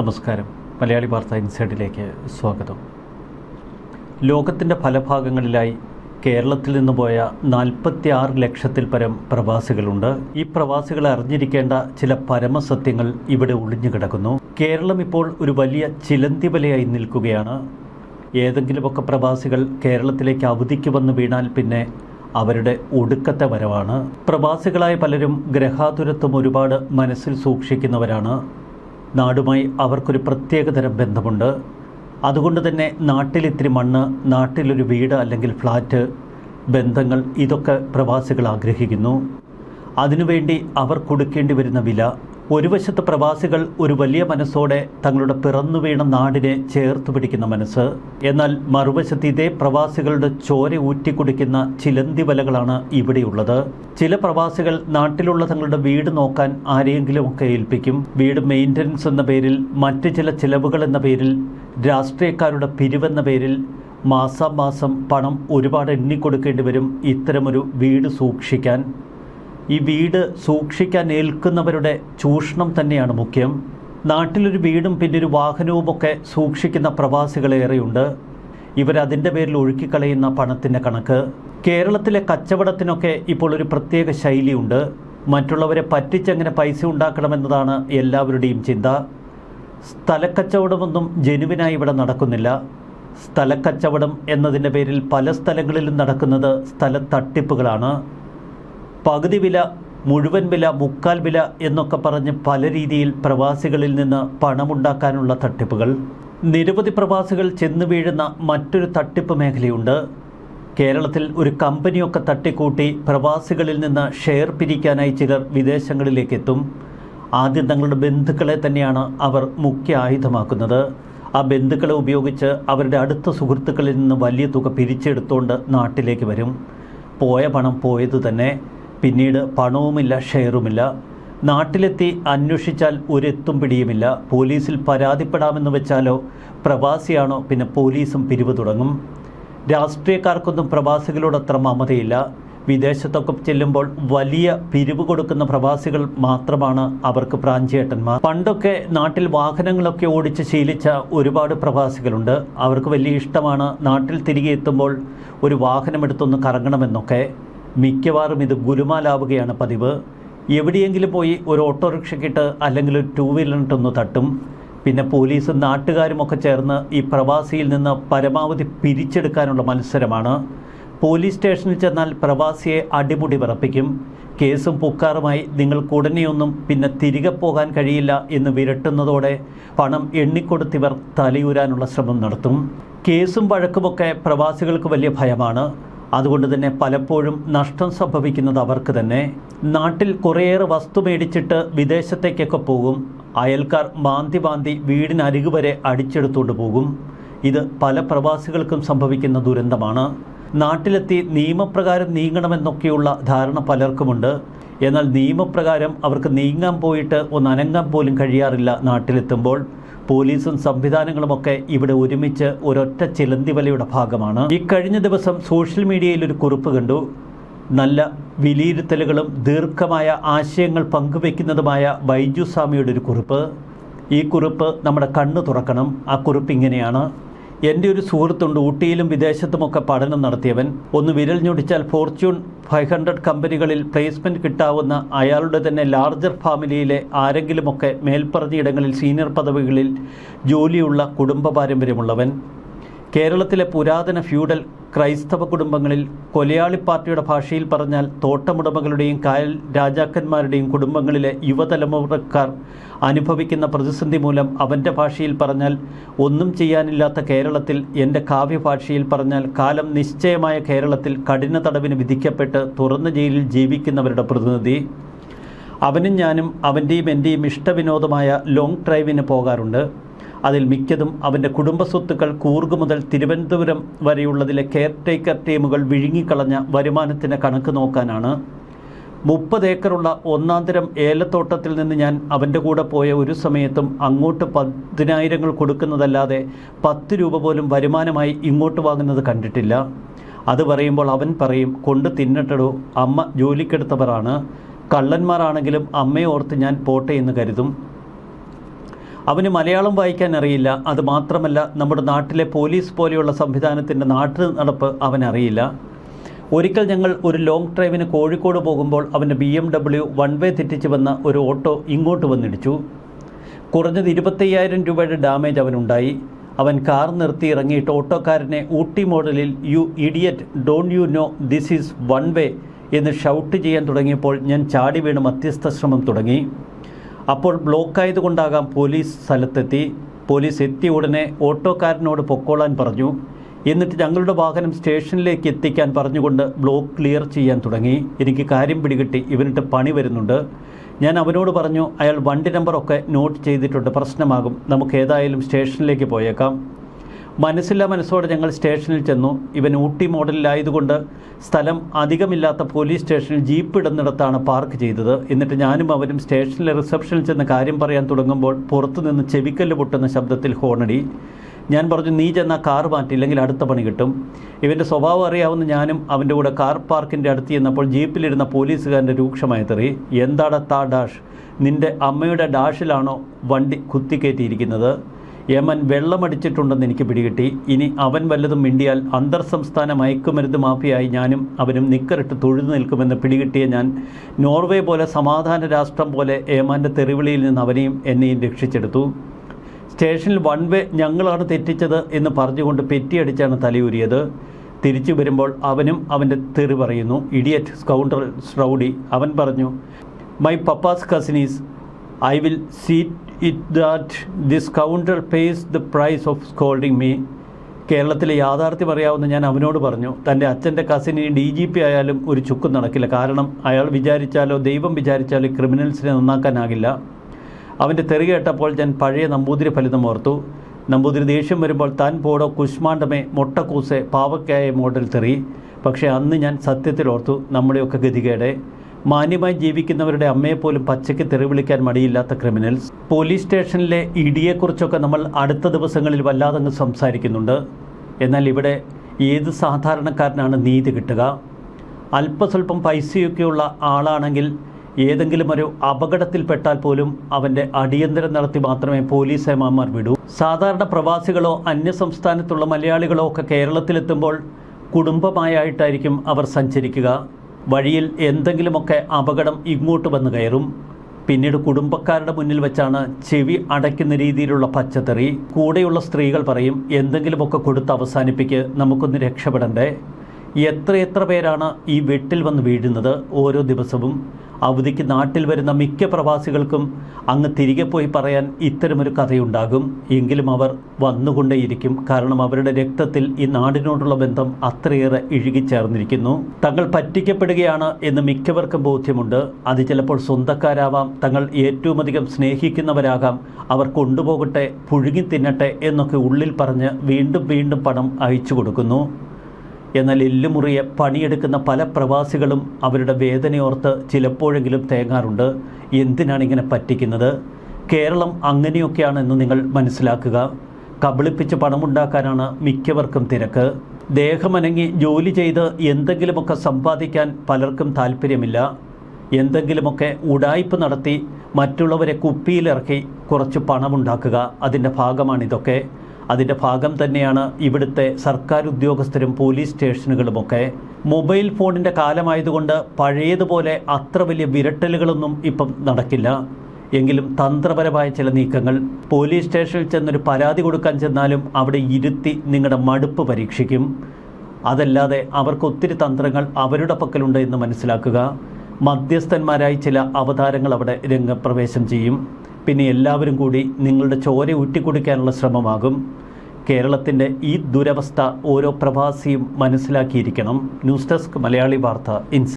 നമസ്കാരം. മലയാളി വാർത്ത ഇൻസൈഡിലേക്ക് സ്വാഗതം. ലോകത്തിന്റെ പല ഭാഗങ്ങളിലായി കേരളത്തിൽ നിന്ന് പോയ നാൽപ്പത്തി ആറ് ലക്ഷത്തിൽ പരം പ്രവാസികളുണ്ട്. ഈ പ്രവാസികൾ അറിഞ്ഞിരിക്കേണ്ട ചില പരമസത്യങ്ങൾ ഇവിടെ ഒളിഞ്ഞു കിടക്കുന്നു കേരളം ഇപ്പോൾ ഒരു വലിയ ചിലന്തി വലയായി നിൽക്കുകയാണ്. ഏതെങ്കിലുമൊക്കെ പ്രവാസികൾ കേരളത്തിലേക്ക് അവധിക്ക് വന്ന് വീണാൽ പിന്നെ അവരുടെ ഒടുക്കത്തെ വരവാണ്. പ്രവാസികളായ പലരും ഗ്രഹാതുരത്വം ഒരുപാട് മനസ്സിൽ സൂക്ഷിക്കുന്നവരാണ്. നാടുമായി അവർക്കൊരു പ്രത്യേകതരം ബന്ധമുണ്ട്. അതുകൊണ്ട് തന്നെ നാട്ടിലിത്തിരി മണ്ണ് നാട്ടിലൊരു വീട് അല്ലെങ്കിൽ ഫ്ലാറ്റ് ബന്ധങ്ങൾ ഇതൊക്കെ പ്രവാസികൾ ആഗ്രഹിക്കുന്നു. അതിനുവേണ്ടി അവർ കൊടുക്കേണ്ടി വരുന്ന വില ഒരു വശത്ത് പ്രവാസികൾ ഒരു വലിയ മനസ്സോടെ തങ്ങളുടെ പിറന്നു വീണ നാടിനെ ചേർത്ത് പിടിക്കുന്ന മനസ്സ്. എന്നാൽ മറുവശത്ത് ഇതേ പ്രവാസികളുടെ ചോര ഊറ്റിക്കുടിക്കുന്ന ചിലന്തി വലകളാണ് ഇവിടെയുള്ളത്. ചില പ്രവാസികൾ നാട്ടിലുള്ള തങ്ങളുടെ വീട് നോക്കാൻ ആരെയെങ്കിലുമൊക്കെ ഏൽപ്പിക്കും. വീട് മെയിന്റനൻസ് എന്ന പേരിൽ മറ്റ് ചില ചിലവുകൾ എന്ന പേരിൽ രാഷ്ട്രീയക്കാരുടെ പിരിവെന്ന പേരിൽ മാസാമാസം പണം ഒരുപാട് എണ്ണിക്കൊടുക്കേണ്ടി വരും ഇത്തരമൊരു വീട് സൂക്ഷിക്കാൻ. ഈ വീട് സൂക്ഷിക്കാൻ ഏൽക്കുന്നവരുടെ ചൂഷണം തന്നെയാണ് മുഖ്യം. നാട്ടിലൊരു വീടും പിന്നെ ഒരു വാഹനവുമൊക്കെ സൂക്ഷിക്കുന്ന പ്രവാസികളേറെയുണ്ട് ഇവരതിന്റെ പേരിൽ ഒഴുക്കിക്കളയുന്ന പണത്തിന്റെ കണക്ക്. കേരളത്തിലെ കച്ചവടത്തിനൊക്കെ ഇപ്പോൾ ഒരു പ്രത്യേക ശൈലിയുണ്ട്. മറ്റുള്ളവരെ പറ്റിച്ചെങ്ങനെ പൈസ ഉണ്ടാക്കണമെന്നതാണ് എല്ലാവരുടെയും ചിന്ത. സ്ഥലക്കച്ചവടമൊന്നും ജനുവിനായി ഇവിടെ നടക്കുന്നില്ല. സ്ഥലക്കച്ചവടം എന്നതിന്റെ പേരിൽ പല സ്ഥലങ്ങളിലും നടക്കുന്നത് സ്ഥല തട്ടിപ്പുകളാണ് പകുതി വില മുഴുവൻ വില മുക്കാൽ വില എന്നൊക്കെ പറഞ്ഞ് പല രീതിയിൽ പ്രവാസികളിൽ നിന്ന് പണമുണ്ടാക്കാനുള്ള തട്ടിപ്പുകൾ. നിരവധി പ്രവാസികൾ ചെന്ന് വീഴുന്ന മറ്റൊരു തട്ടിപ്പ് മേഖലയുണ്ട്. കേരളത്തിൽ ഒരു കമ്പനിയൊക്കെ തട്ടിക്കൂട്ടി പ്രവാസികളിൽ നിന്ന് ഷെയർ പിരിക്കാനായി ചിലർ വിദേശങ്ങളിലേക്ക് എത്തും. ആദ്യം തങ്ങളുടെ ബന്ധുക്കളെ തന്നെയാണ് അവർ മുഖ്യ ആയുധമാക്കുന്നത്. ആ ബന്ധുക്കളെ ഉപയോഗിച്ച് അവരുടെ അടുത്ത സുഹൃത്തുക്കളിൽ നിന്ന് വലിയ തുക പിരിച്ചെടുത്തുകൊണ്ട് നാട്ടിലേക്ക് വരും. പോയ പണം പോയത് തന്നെ പിന്നീട് പണവുമില്ല ഷെയറുമില്ല. നാട്ടിലെത്തി അന്വേഷിച്ചാൽ ഒരെത്തും പിടിയുമില്ല. പോലീസിൽ പരാതിപ്പെടാമെന്ന് വെച്ചാലോ പ്രവാസിയാണോ? പിന്നെ പോലീസും പിരിവ് തുടങ്ങും. രാഷ്ട്രീയക്കാർക്കൊന്നും പ്രവാസികളോട് അത്ര മമതയില്ല വിദേശത്തൊക്കെ ചെല്ലുമ്പോൾ വലിയ പിരിവ് കൊടുക്കുന്ന പ്രവാസികൾ മാത്രമാണ് അവർക്ക് പ്രാഞ്ചേട്ടന്മാർ പണ്ടൊക്കെ നാട്ടിൽ വാഹനങ്ങളൊക്കെ ഓടിച്ച് ശീലിച്ച ഒരുപാട് പ്രവാസികളുണ്ട്. അവർക്ക് വലിയ ഇഷ്ടമാണ് നാട്ടിൽ തിരികെ എത്തുമ്പോൾ ഒരു വാഹനമെടുത്തൊന്ന് കറങ്ങണമെന്നൊക്കെ. മിക്കവാറും ഇത് ഗുലുമാലാവുകയാണ് പതിവ്. എവിടെയെങ്കിലും പോയി ഒരു ഓട്ടോറിക്ഷയ്ക്കിട്ട് അല്ലെങ്കിൽ ഒരു ടൂ വീലറിട്ടൊന്ന് തട്ടും. പിന്നെ പോലീസും നാട്ടുകാരുമൊക്കെ ചേർന്ന് ഈ പ്രവാസിയിൽ നിന്ന് പരമാവധി പിരിച്ചെടുക്കാനുള്ള മത്സരമാണ്. പോലീസ് സ്റ്റേഷനിൽ ചെന്നാൽ പ്രവാസിയെ അടിമുടി പറപ്പിക്കും കേസും പുക്കാറുമായി നിങ്ങൾക്ക് ഉടനെയൊന്നും പിന്നെ തിരികെ പോകാൻ കഴിയില്ല എന്ന് വിരട്ടുന്നതോടെ പണം എണ്ണിക്കൊടുത്തിവർ തലയൂരാനുള്ള ശ്രമം നടത്തും. കേസും വഴക്കുമൊക്കെ പ്രവാസികൾക്ക് വലിയ ഭയമാണ്. അതുകൊണ്ട് തന്നെ പലപ്പോഴും നഷ്ടം സംഭവിക്കുന്നത് അവർക്ക് തന്നെ. നാട്ടിൽ കുറേയേറെ വസ്തു മേടിച്ചിട്ട് വിദേശത്തേക്കൊക്കെ പോകും. അയൽക്കാർ മാന്തി മാന്തി വീടിനരികു വരെ അടിച്ചെടുത്തുകൊണ്ട് പോകും. ഇത് പല പ്രവാസികൾക്കും സംഭവിക്കുന്ന ദുരന്തമാണ്. നാട്ടിലെത്തി നിയമപ്രകാരം നീങ്ങണമെന്നൊക്കെയുള്ള ധാരണ പലർക്കുമുണ്ട്. എന്നാൽ നിയമപ്രകാരം അവർക്ക് നീങ്ങാൻ പോയിട്ട് ഒന്ന് അനങ്ങാൻ പോലും കഴിയാറില്ല നാട്ടിലെത്തുമ്പോൾ. പോലീസും സംവിധാനങ്ങളുമൊക്കെ ഇവിടെ ഒരുമിച്ച് ഒരൊറ്റ ചിലന്തിവലയുടെ ഭാഗമാണ്. ഈ കഴിഞ്ഞ ദിവസം സോഷ്യൽ മീഡിയയിൽ ഒരു കുറിപ്പ് കണ്ടു. നല്ല വിലയിരുത്തലുകളും ദീർഘമായ ആശയങ്ങൾ പങ്കുവെക്കുന്നതുമായ ബൈജു സ്വാമിയുടെ ഒരു കുറിപ്പ്. ഈ കുറിപ്പ് നമ്മുടെ കണ്ണ് തുറക്കണം. ആ കുറിപ്പ് ഇങ്ങനെയാണ്. എന്റെ ഒരു സുഹൃത്തുണ്ട് ഊട്ടിയിലും വിദേശത്തുമൊക്കെ പഠനം നടത്തിയവൻ. ഒന്ന് വിരൽ ഞൊടിച്ചാൽ ഫോർച്യൂൺ ഫൈവ് ഹൺഡ്രഡ് കമ്പനികളിൽ പ്ലേസ്മെന്റ് കിട്ടാവുന്ന അയാളുടെ തന്നെ ലാർജർ ഫാമിലിയിലെ ആരെങ്കിലുമൊക്കെ മേൽപ്പറഞ്ഞിടങ്ങളിൽ സീനിയർ പദവികളിൽ ജോലിയുള്ള കുടുംബ പാരമ്പര്യമുള്ളവൻ. കേരളത്തിലെ പുരാതന ഫ്യൂഡൽ ക്രൈസ്തവ കുടുംബങ്ങളിൽ കൊലയാളി പാർട്ടിയുടെ ഭാഷയിൽ പറഞ്ഞാൽ തോട്ടമുടമകളുടെയും കായൽ രാജാക്കന്മാരുടെയും കുടുംബങ്ങളിലെ യുവതലമുറക്കാർ അനുഭവിക്കുന്ന പ്രതിസന്ധി മൂലം അവന്റെ ഭാഷയിൽ പറഞ്ഞാൽ ഒന്നും ചെയ്യാനില്ലാത്ത കേരളത്തിൽ എന്റെ കാവ്യഭാഷയിൽ പറഞ്ഞാൽ കാലം നിശ്ചയമായ കേരളത്തിൽ കഠിന തടവിന് വിധിക്കപ്പെട്ട് തുറന്ന ജയിലിൽ ജീവിക്കുന്നവരുടെ പ്രതിനിധി. അവനും ഞാനും അവന്റെയും എന്റെയും ഇഷ്ടവിനോദമായ ലോങ് ഡ്രൈവിന് പോകാറുണ്ട്. അതിൽ മിക്കതും അവന്റെ കുടുംബസ്വത്തുക്കൾ കൂർഗ് മുതൽ തിരുവനന്തപുരം വരെയുള്ളതിലെ കെയർ ടേക്കർ ടീമുകൾ വിഴുങ്ങിക്കളഞ്ഞ വരുമാനത്തിന്റെ കണക്ക് നോക്കാനാണ്. മുപ്പത് ഏക്കറുള്ള ഒന്നാന്തരം ഏലത്തോട്ടത്തിൽ നിന്ന് ഞാൻ അവന്റെ കൂടെ പോയ ഒരു സമയത്തും അങ്ങോട്ട് പതിനായിരങ്ങൾ കൊടുക്കുന്നതല്ലാതെ പത്ത് രൂപ പോലും വരുമാനമായി ഇങ്ങോട്ട് വാങ്ങുന്നത് കണ്ടിട്ടില്ല. അത് പറയുമ്പോൾ അവൻ പറയും കൊണ്ട് തിന്നട്ടടോ അമ്മ ജോലിക്കെടുത്തവരാണ്. കള്ളന്മാരാണെങ്കിലും അമ്മയെ ഓർത്ത് ഞാൻ പോട്ടെ എന്ന് കരുതും. അവന് മലയാളം വായിക്കാൻ അറിയില്ല. അത് മാത്രമല്ല നമ്മുടെ നാട്ടിലെ പോലീസ് പോലെയുള്ള സംവിധാനത്തിന്റെ നാട്ടു നടപ്പ് അവനറിയില്ല ഒരിക്കൽ ഞങ്ങൾ ഒരു ലോങ് ഡ്രൈവിന് കോഴിക്കോട് പോകുമ്പോൾ അവന്റെ B M W one way തെറ്റിച്ച് വന്ന ഒരു ഓട്ടോ ഇങ്ങോട്ട് വന്നിടിച്ചു. കുറഞ്ഞത് ഇരുപത്തയ്യായിരം രൂപയുടെ ഡാമേജ് അവനുണ്ടായി. അവൻ കാർ നിർത്തി ഇറങ്ങിയിട്ട് ഓട്ടോക്കാരനെ ഊട്ടി മോഡലിൽ you idiot don't you know this is one way എന്ന് ഷൗട്ട് ചെയ്യാൻ തുടങ്ങിയപ്പോൾ ഞാൻ ചാടി വീണ് മധ്യസ്ഥ ശ്രമം തുടങ്ങി. അപ്പോൾ ബ്ലോക്ക് ബ്ലോക്കായതുകൊണ്ടാകാം പോലീസ് സ്ഥലത്തെത്തി. പോലീസ് എത്തിയ ഉടനെ ഓട്ടോക്കാരനോട് പൊക്കോളാൻ പറഞ്ഞു. എന്നിട്ട് ഞങ്ങളുടെ വാഹനം സ്റ്റേഷനിലേക്ക് എത്തിക്കാൻ പറഞ്ഞുകൊണ്ട് ബ്ലോക്ക് ക്ലിയർ ചെയ്യാൻ തുടങ്ങി. എനിക്ക് കാര്യം പിടികിട്ടി. ഇവനിട്ട് പണി വരുന്നുണ്ട്. ഞാൻ അവനോട് പറഞ്ഞു അയാൾ വണ്ടി നമ്പറൊക്കെ നോട്ട് ചെയ്തിട്ടുണ്ട്. പ്രശ്നമാകും. നമുക്ക് ഏതായാലും സ്റ്റേഷനിലേക്ക് പോയേക്കാം. മനസ്സില്ലാ മനസ്സോടെ ഞങ്ങൾ സ്റ്റേഷനിൽ ചെന്നു. ഇവൻ ഊട്ടി മോഡലിലായതുകൊണ്ട് സ്ഥലം അധികമില്ലാത്ത പോലീസ് സ്റ്റേഷനിൽ ജീപ്പ് ഇടുന്നിടത്താണ് പാർക്ക് ചെയ്തത്. എന്നിട്ട് ഞാനും അവരും സ്റ്റേഷനിലെ റിസപ്ഷനിൽ ചെന്ന് കാര്യം പറയാൻ തുടങ്ങുമ്പോൾ പുറത്തുനിന്ന് ചെവിക്കല്ല് പൊട്ടുന്ന ശബ്ദത്തിൽ ഹോണടി. ഞാൻ പറഞ്ഞു നീ ചെന്ന കാർ മാറ്റി ഇല്ലെങ്കിൽ അടുത്ത പണി കിട്ടും. ഇവന്റെ സ്വഭാവം അറിയാവുന്ന ഞാനും അവന്റെ കൂടെ കാർ പാർക്കിന്റെ അടുത്ത് ചെന്നപ്പോൾ ജീപ്പിലിരുന്ന പോലീസുകാരന്റെ രൂക്ഷമായ തെറി. എന്താടാ താ ഡാഷ്? നിന്റെ അമ്മയുടെ ഡാഷിലാണോ വണ്ടി കുത്തിക്കയറ്റിയിരിക്കുന്നത് യമൻ വെള്ളമടിച്ചിട്ടുണ്ടെന്ന് എനിക്ക് പിടികിട്ടി. ഇനി അവൻ വല്ലതും മിണ്ടിയാൽ അന്തർ സംസ്ഥാന മയക്കുമരുന്ന് മാഫിയായി ഞാനും അവനും നിക്കറിട്ട് തൊഴുതു നിൽക്കുമെന്ന് പിടികിട്ടിയ ഞാൻ നോർവേ പോലെ സമാധാന രാഷ്ട്രം പോലെ ഏമാന്റെ തെറിവിളിയിൽ നിന്ന് അവനെയും എന്നെയും രക്ഷിച്ചെടുത്തു. സ്റ്റേഷനിൽ വൺ വേ ഞങ്ങളാണ് തെറ്റിച്ചത് എന്ന് പറഞ്ഞുകൊണ്ട് പെറ്റിയടിച്ചാണ് തലയൂരിയത്. തിരിച്ചു വരുമ്പോൾ അവനും അവന്റെ തെറി പറയുന്നു. ഇഡിയറ്റ് സ്കൗണ്ടർ സ്രൗഡി അവൻ പറഞ്ഞു my papa's cousins I will seat it that this counter pays the price of scolding me കേരളത്തിലെ യാഥാർത്ഥ്യം അറിയാവുന്ന ഞാൻ അവനോട് പറഞ്ഞു തന്റെ അച്ഛന്റെ കസിന് ഡി ജി പി ആയാലും ഒരു ചുക്കും നടക്കില്ല. കാരണം അയാൾ വിചാരിച്ചാലോ ദൈവം വിചാരിച്ചാലോ ക്രിമിനൽസിനെ നന്നാക്കാനാകില്ല. അവന്റെ തെറി കേട്ടപ്പോൾ ഞാൻ പഴയ നമ്പൂതിരി ഫലിതം ഓർത്തു. നമ്പൂതിരി ദേഷ്യം വരുമ്പോൾ താൻ പോടോ കുഷ്മാണ്ടമേ മൊട്ടക്കൂസെ പാവക്കായ മോഡൽ തെറി. പക്ഷേ അന്ന് ഞാൻ സത്യത്തിൽ ഓർത്തു നമ്മുടെയൊക്കെ ഗതികേടെ. മാന്യമായി ജീവിക്കുന്നവരുടെ അമ്മയെപ്പോലും പച്ചയ്ക്ക് തെറി വിളിക്കാൻ മടിയില്ലാത്ത ക്രിമിനൽസ്. പോലീസ് സ്റ്റേഷനിലെ ഇടിയെക്കുറിച്ചൊക്കെ നമ്മൾ അടുത്ത ദിവസങ്ങളിൽ വല്ലാതങ്ങ് സംസാരിക്കുന്നുണ്ട്. എന്നാൽ ഇവിടെ ഏത് സാധാരണക്കാരനാണ് നീതി കിട്ടുക? അല്പസ്വല്പം പൈസയൊക്കെയുള്ള ആളാണെങ്കിൽ ഏതെങ്കിലും ഒരു അപകടത്തിൽപ്പെട്ടാൽ പോലും അവന്റെ അടിയന്തരം നടത്തി മാത്രമേ പോലീസ് ഏമാന്മാർ വിടൂ. സാധാരണ പ്രവാസികളോ അന്യസംസ്ഥാനത്തുള്ള മലയാളികളോ ഒക്കെ കേരളത്തിലെത്തുമ്പോൾ കുടുംബമായിട്ടായിരിക്കും അവർ സഞ്ചരിക്കുക. വഴിയിൽ എന്തെങ്കിലുമൊക്കെ അപകടം ഇങ്ങോട്ട് വന്ന് കയറും. പിന്നീട് കുടുംബക്കാരുടെ മുന്നിൽ വെച്ചാണ് ചെവി അടയ്ക്കുന്ന രീതിയിലുള്ള പച്ചത്തറി. കൂടെയുള്ള സ്ത്രീകൾ പറയും എന്തെങ്കിലുമൊക്കെ കൊടുത്ത് അവസാനിപ്പിക്ക് നമുക്കൊന്ന് രക്ഷപ്പെടണ്ടേ? എത്രയെത്ര പേരാണ് ഈ വെട്ടിൽ വന്ന് വീഴുന്നത് ഓരോ ദിവസവും? അവധിക്ക് നാട്ടിൽ വരുന്ന മിക്ക പ്രവാസികൾക്കും അങ്ങ് തിരികെ പോയി പറയാൻ ഇത്തരമൊരു കഥയുണ്ടാകും. എങ്കിലും അവർ വന്നുകൊണ്ടേയിരിക്കും. കാരണം അവരുടെ രക്തത്തിൽ ഈ നാടിനോടുള്ള ബന്ധം അത്രയേറെ ഇഴുകിച്ചേർന്നിരിക്കുന്നു തങ്ങൾ പറ്റിക്കപ്പെടുകയാണ് എന്ന് മിക്കവർക്കും ബോധ്യമുണ്ട്. അത് ചിലപ്പോൾ സ്വന്തക്കാരാവാം. തങ്ങൾ ഏറ്റവും അധികം സ്നേഹിക്കുന്നവരാകാം. അവർ കൊണ്ടുപോകട്ടെ പുഴുങ്ങി തിന്നട്ടെ എന്നൊക്കെ ഉള്ളിൽ പറഞ്ഞ് വീണ്ടും വീണ്ടും പണം അയച്ചു കൊടുക്കുന്നു. എന്നാൽ എല്ലുമുറിയെ പണിയെടുക്കുന്ന പല പ്രവാസികളും അവരുടെ വേദനയോർത്ത് ചിലപ്പോഴെങ്കിലും തേങ്ങാറുണ്ട്. എന്തിനാണ് ഇങ്ങനെ പറ്റിക്കുന്നത്? കേരളം അങ്ങനെയൊക്കെയാണെന്ന് നിങ്ങൾ മനസ്സിലാക്കുക. കബളിപ്പിച്ച് പണമുണ്ടാക്കാനാണ് മിക്കവർക്കും തിരക്ക്. ദേഹമനങ്ങി ജോലി ചെയ്ത് എന്തെങ്കിലുമൊക്കെ സമ്പാദിക്കാൻ പലർക്കും താല്പര്യമില്ല എന്തെങ്കിലുമൊക്കെ ഉടായ്പ് നടത്തി മറ്റുള്ളവരെ കുപ്പിയിലിറക്കി കുറച്ച് പണമുണ്ടാക്കുക. അതിന്റെ ഭാഗമാണിതൊക്കെ. അതിന്റെ ഭാഗം തന്നെയാണ് ഇവിടുത്തെ സർക്കാർ ഉദ്യോഗസ്ഥരും പോലീസ് സ്റ്റേഷനുകളുമൊക്കെ. മൊബൈൽ ഫോണിന്റെ കാലമായതുകൊണ്ട് പഴയതുപോലെ അത്ര വലിയ വിരട്ടലുകളൊന്നും ഇപ്പം നടക്കില്ല. എങ്കിലും തന്ത്രപരമായ ചില നീക്കങ്ങൾ. പോലീസ് സ്റ്റേഷനിൽ ചെന്നൊരു പരാതി കൊടുക്കാൻ ചെന്നാലും അവിടെ ഇരുത്തി നിങ്ങളുടെ മടുപ്പ് പരീക്ഷിക്കും. അതല്ലാതെ അവർക്ക് ഒത്തിരി തന്ത്രങ്ങൾ അവരുടെ പക്കലുണ്ട് എന്ന് മനസ്സിലാക്കുക. മധ്യസ്ഥന്മാരായി ചില അവതാരങ്ങൾ അവിടെ രംഗപ്രവേശം ചെയ്യും. പിന്നെ എല്ലാവരും കൂടി നിങ്ങളുടെ ചോര ഊറ്റിക്കൊടുക്കാനുള്ള ശ്രമമാകും. കേരളത്തിന്റെ ഈ ദുരവസ്ഥ ഓരോ പ്രവാസിയും മനസ്സിലാക്കിയിരിക്കണം. ന്യൂസ് ഡെസ്ക് മലയാളി വാർത്ത ഇൻസ്